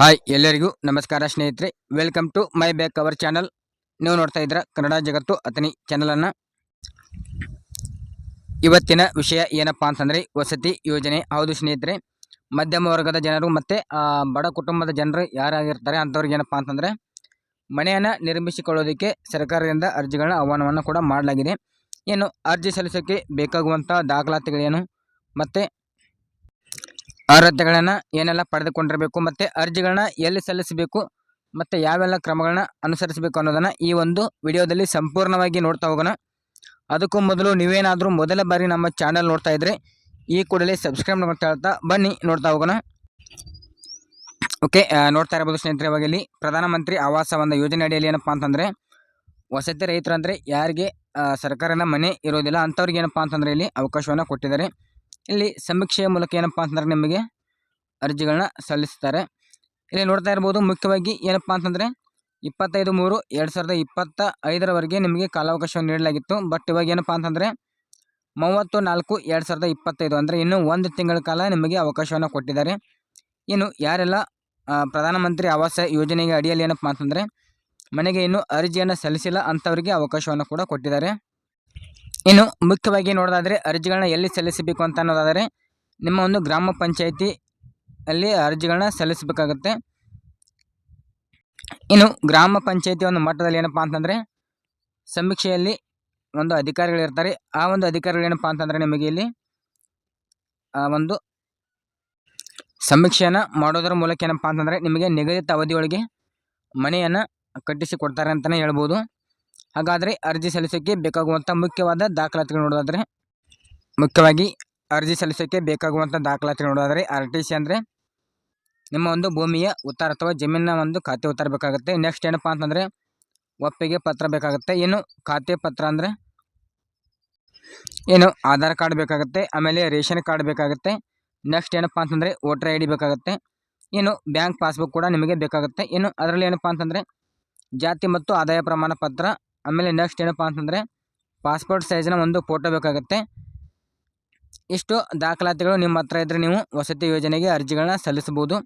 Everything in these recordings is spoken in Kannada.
ಹಾಯ್, ಎಲ್ಲರಿಗೂ ನಮಸ್ಕಾರ ಸ್ನೇಹಿತರೆ. Welcome to my back our channel ನೀವು ನೋಡ್ತಾ ಇದ್ರ ಕನ್ನಡ ಜಗತ್ತು ಅತನಿ ಚಾನಲನ್ನು ಇವತ್ತಿನ ವಿಷಯ ಏನಪ್ಪ ಅಂತಂದರೆ ವಸತಿ ಯೋಜನೆ. ಹೌದು ಸ್ನೇಹಿತರೆ, ಮಧ್ಯಮ ವರ್ಗದ ಜನರು ಮತ್ತು ಬಡ ಕುಟುಂಬದ ಜನರು ಯಾರಾಗಿರ್ತಾರೆ ಅಂಥವ್ರಿಗೆ ಏನಪ್ಪ ಅಂತಂದರೆ, ಮನೆಯನ್ನು ನಿರ್ಮಿಸಿಕೊಳ್ಳೋದಕ್ಕೆ ಸರ್ಕಾರದಿಂದ ಅರ್ಜಿಗಳನ್ನ, ಆಹ್ವಾನವನ್ನು ಕೂಡ ಮಾಡಲಾಗಿದೆ. ಏನು, ಅರ್ಜಿ ಸಲ್ಲಿಸೋಕ್ಕೆ ಬೇಕಾಗುವಂಥ ದಾಖಲಾತಿಗಳೇನು, ಮತ್ತು ಅರ್ಹತೆಗಳನ್ನು ಏನೆಲ್ಲ ಪಡೆದುಕೊಂಡಿರಬೇಕು ಮತ್ತು ಅರ್ಜಿಗಳನ್ನ ಎಲ್ಲಿ ಸಲ್ಲಿಸಬೇಕು ಮತ್ತು ಯಾವೆಲ್ಲ ಕ್ರಮಗಳನ್ನ ಅನುಸರಿಸಬೇಕು ಅನ್ನೋದನ್ನು ಈ ಒಂದು ವಿಡಿಯೋದಲ್ಲಿ ಸಂಪೂರ್ಣವಾಗಿ ನೋಡ್ತಾ ಹೋಗೋಣ. ಅದಕ್ಕೂ ಮೊದಲು ನೀವೇನಾದರೂ ಮೊದಲ ಬಾರಿ ನಮ್ಮ ಚಾನಲ್ ನೋಡ್ತಾ ಇದ್ದರೆ ಈ ಕೂಡಲೇ ಸಬ್ಸ್ಕ್ರೈಬ್ ಮಾಡ್ತಾ ಹೇಳ್ತಾ ಬನ್ನಿ ನೋಡ್ತಾ ಹೋಗೋಣ. ಓಕೆ ನೋಡ್ತಾ ಇರ್ಬೋದು ಸ್ನೇಹಿತರೆ, ಇವಾಗ ಇಲ್ಲಿ ಪ್ರಧಾನಮಂತ್ರಿ ಆವಾಸ ಒಂದು ಯೋಜನೆ ಅಡಿಯಲ್ಲಿ ಏನಪ್ಪ ಅಂತಂದರೆ, ವಸತಿ ರೈತರು ಅಂದರೆ ಯಾರಿಗೆ ಸರ್ಕಾರನ ಮನೆ ಇರೋದಿಲ್ಲ, ಅಂಥವ್ರಿಗೆ ಏನಪ್ಪ ಅಂತಂದರೆ ಇಲ್ಲಿ ಅವಕಾಶವನ್ನು ಕೊಟ್ಟಿದ್ದಾರೆ. ಇಲ್ಲಿ ಸಮೀಕ್ಷೆಯ ಮೂಲಕ ಏನಪ್ಪಾ ಅಂತಂದರೆ ನಿಮಗೆ ಅರ್ಜಿಗಳನ್ನ ಸಲ್ಲಿಸ್ತಾರೆ. ಇಲ್ಲಿ ನೋಡ್ತಾ ಇರ್ಬೋದು ಮುಖ್ಯವಾಗಿ ಏನಪ್ಪಾ ಅಂತಂದರೆ ಇಪ್ಪತ್ತೈದು ಮೂರು ಎರಡು ಸಾವಿರದ ಇಪ್ಪತ್ತ ಐದರವರೆಗೆ ನಿಮಗೆ ಕಾಲಾವಕಾಶವನ್ನು ನೀಡಲಾಗಿತ್ತು. ಬಟ್ ಇವಾಗ ಏನಪ್ಪಾ ಅಂತಂದರೆ ಮೂವತ್ತು ನಾಲ್ಕು ಎರಡು ಸಾವಿರದ ಇಪ್ಪತ್ತೈದು ಅಂದರೆ ಇನ್ನೂ ಒಂದು ತಿಂಗಳ ಕಾಲ ನಿಮಗೆ ಅವಕಾಶವನ್ನು ಕೊಟ್ಟಿದ್ದಾರೆ. ಇನ್ನು ಯಾರೆಲ್ಲ ಪ್ರಧಾನಮಂತ್ರಿ ಆವಾಸ ಯೋಜನೆಗೆ ಅಡಿಯಲ್ಲಿ ಏನಪ್ಪ ಅಂತಂದರೆ ಮನೆಗೆ ಇನ್ನೂ ಅರ್ಜಿಯನ್ನು ಸಲ್ಲಿಸಿಲ್ಲ ಅಂಥವರಿಗೆ ಅವಕಾಶವನ್ನು ಕೂಡ ಕೊಟ್ಟಿದ್ದಾರೆ. ಇನ್ನು ಮುಖ್ಯವಾಗಿ ನೋಡೋದಾದರೆ ಅರ್ಜಿಗಳನ್ನ ಎಲ್ಲಿ ಸಲ್ಲಿಸಬೇಕು ಅಂತ ಅನ್ನೋದಾದರೆ ನಿಮ್ಮ ಒಂದು ಗ್ರಾಮ ಪಂಚಾಯಿತಿ ಅಲ್ಲಿ ಅರ್ಜಿಗಳನ್ನ ಸಲ್ಲಿಸಬೇಕಾಗುತ್ತೆ. ಇನ್ನು ಗ್ರಾಮ ಪಂಚಾಯಿತಿ ಒಂದು ಮಟ್ಟದಲ್ಲಿ ಏನಪ್ಪ ಅಂತಂದರೆ ಸಮೀಕ್ಷೆಯಲ್ಲಿ ಒಂದು ಅಧಿಕಾರಿಗಳಿರ್ತಾರೆ ಆ ಒಂದು ಅಧಿಕಾರಿಗಳು ಏನಪ್ಪ ಅಂತಂದರೆ ನಿಮಗೆ ಇಲ್ಲಿ, ಆ ಒಂದು ಸಮೀಕ್ಷೆಯನ್ನು ಮಾಡೋದರ ಮೂಲಕ ಏನಪ್ಪ ಅಂತಂದರೆ ನಿಮಗೆ ನಿಗದಿತ ಅವಧಿಯೊಳಗೆ ಮನೆಯನ್ನು ಕಟ್ಟಿಸಿ ಕೊಡ್ತಾರೆ ಅಂತಲೇ ಹೇಳ್ಬೋದು. ಹಾಗಾದರೆ ಅರ್ಜಿ ಸಲ್ಲಿಸೋಕ್ಕೆ ಬೇಕಾಗುವಂಥ ಮುಖ್ಯವಾದ ದಾಖಲಾತಿಗಳು ನೋಡೋದಾದರೆ, ಮುಖ್ಯವಾಗಿ ಅರ್ಜಿ ಸಲ್ಲಿಸೋಕ್ಕೆ ಬೇಕಾಗುವಂಥ ದಾಖಲಾತಿ ನೋಡೋದಾದರೆ ಆರ್ ಟಿ ಸಿ ಅಂದರೆ ನಿಮ್ಮ ಒಂದು ಭೂಮಿಯ ಉತ್ತರ ಅಥವಾ ಜಮೀನಿನ ಒಂದು ಖಾತೆ ಉತ್ತರ ಬೇಕಾಗುತ್ತೆ. ನೆಕ್ಸ್ಟ್ ಏನಪ್ಪ ಅಂತಂದರೆ ಒಪ್ಪಿಗೆ ಪತ್ರ ಬೇಕಾಗುತ್ತೆ. ಏನು ಖಾತೆ ಪತ್ರ ಅಂದರೆ ಏನು ಆಧಾರ್ ಕಾರ್ಡ್ ಬೇಕಾಗುತ್ತೆ, ಆಮೇಲೆ ರೇಷನ್ ಕಾರ್ಡ್ ಬೇಕಾಗುತ್ತೆ. ನೆಕ್ಸ್ಟ್ ಏನಪ್ಪ ಅಂತಂದರೆ ವೋಟರ್ ಐ ಡಿ ಬೇಕಾಗುತ್ತೆ. ಏನು ಬ್ಯಾಂಕ್ ಪಾಸ್ಬುಕ್ ಕೂಡ ನಿಮಗೆ ಬೇಕಾಗುತ್ತೆ. ಏನು ಅದರಲ್ಲಿ ಏನಪ್ಪ ಅಂತಂದರೆ ಜಾತಿ ಮತ್ತು ಆದಾಯ ಪ್ರಮಾಣ ಪತ್ರ ಆಮೇಲೆ ನೆಕ್ಸ್ಟ್ ಏನಪ್ಪ ಅಂತಂದರೆ ಪಾಸ್ಪೋರ್ಟ್ ಸೈಜ್ನ ಒಂದು ಫೋಟೋ ಬೇಕಾಗುತ್ತೆ. ಇಷ್ಟು ದಾಖಲಾತಿಗಳು ನಿಮ್ಮ ಹತ್ರ ಇದ್ದರೆ ನೀವು ವಸತಿ ಯೋಜನೆಗೆ ಅರ್ಜಿಗಳನ್ನ ಸಲ್ಲಿಸಬಹುದು.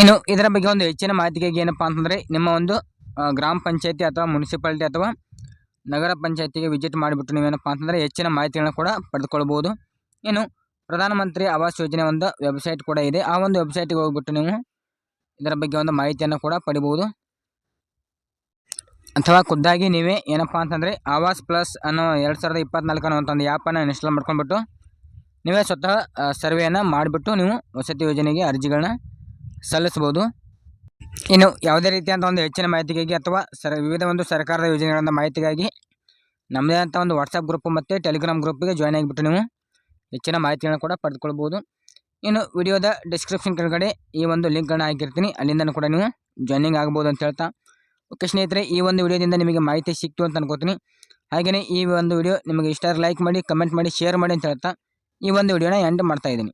ಇನ್ನು ಇದರ ಬಗ್ಗೆ ಒಂದು ಹೆಚ್ಚಿನ ಮಾಹಿತಿಗಾಗಿ ಏನಪ್ಪ ಅಂತಂದರೆ ನಿಮ್ಮ ಒಂದು ಗ್ರಾಮ ಪಂಚಾಯತಿ ಅಥವಾ ಮುನ್ಸಿಪಾಲ್ಟಿ ಅಥವಾ ನಗರ ಪಂಚಾಯತಿಗೆ ವಿಸಿಟ್ ಮಾಡಿಬಿಟ್ಟು ನೀವೇನಪ್ಪ ಅಂತಂದರೆ ಹೆಚ್ಚಿನ ಮಾಹಿತಿಗಳನ್ನ ಕೂಡ ಪಡೆದುಕೊಳ್ಬೋದು ಇನ್ನು ಪ್ರಧಾನಮಂತ್ರಿ ಆವಾಸ್ ಯೋಜನೆ ಒಂದು ವೆಬ್ಸೈಟ್ ಕೂಡ ಇದೆ. ಆ ಒಂದು ವೆಬ್ಸೈಟಿಗೆ ಹೋಗ್ಬಿಟ್ಟು ನೀವು ಇದರ ಬಗ್ಗೆ ಒಂದು ಮಾಹಿತಿಯನ್ನು ಕೂಡ ಪಡಿಬೋದು ಅಥವಾ ಖುದ್ದಾಗಿ ನೀವೇ ಏನಪ್ಪ ಅಂತಂದರೆ ಆವಾಸ್ ಪ್ಲಸ್ ಅನ್ನೋ ಎರಡು ಸಾವಿರದ ಇಪ್ಪತ್ನಾಲ್ಕು ಅನ್ನೋ ಒಂದು ಆ್ಯಪನ್ನು ಇನ್ಸ್ಟಾಲ್ ಮಾಡ್ಕೊಂಡ್ಬಿಟ್ಟು ನೀವೇ ಸ್ವತಃ ಸರ್ವೆಯನ್ನು ಮಾಡಿಬಿಟ್ಟು ನೀವು ವಸತಿ ಯೋಜನೆಗೆ ಅರ್ಜಿಗಳನ್ನ ಸಲ್ಲಿಸ್ಬೋದು. ಇನ್ನು ಯಾವುದೇ ರೀತಿಯಾದ ಒಂದು ಹೆಚ್ಚಿನ ಮಾಹಿತಿಗಾಗಿ ಅಥವಾ ಸರ್, ವಿವಿಧ ಒಂದು ಸರ್ಕಾರದ ಯೋಜನೆಗಳ ಮಾಹಿತಿಗಾಗಿ ನಮ್ಮದೇ ಆದಂಥ ಒಂದು ವಾಟ್ಸಪ್ ಗ್ರೂಪ್ ಮತ್ತು ಟೆಲಿಗ್ರಾಮ್ ಗ್ರೂಪಿಗೆ ಜಾಯ್ನ್ ಆಗಿಬಿಟ್ಟು ನೀವು ಹೆಚ್ಚಿನ ಮಾಹಿತಿಗಳನ್ನ ಕೂಡ ಪಡೆದುಕೊಳ್ಬೋದು. ಇನ್ನು ವಿಡಿಯೋದ ಡಿಸ್ಕ್ರಿಪ್ಷನ್ ಕೆಳಗಡೆ ಈ ಒಂದು ಲಿಂಕನ್ನು ಹಾಕಿರ್ತೀನಿ. ಅಲ್ಲಿಂದನೂ ಕೂಡ ನೀವು ಜಾಯ್ನಿಂಗ್ ಆಗ್ಬೋದು ಅಂತ ಹೇಳ್ತಾ ಓಕೆ ಸ್ನೇಹಿತರೆ, ಈ ಒಂದು ವಿಡಿಯೋದಿಂದ ನಿಮಗೆ ಮಾಹಿತಿ ಸಿಕ್ತು ಅಂತ ಅನ್ಕೋತೀನಿ. ಹಾಗೆಯೇ ಈ ಒಂದು ವಿಡಿಯೋ ನಿಮಗೆ ಇಷ್ಟ ಲೈಕ್ ಮಾಡಿ ಕಮೆಂಟ್ ಮಾಡಿ ಶೇರ್ ಮಾಡಿ ಅಂತ ಹೇಳ್ತಾ ಈ ಒಂದು ವಿಡಿಯೋನ ಎಂಡ್ ಮಾಡ್ತಾ ಇದ್ದೀನಿ.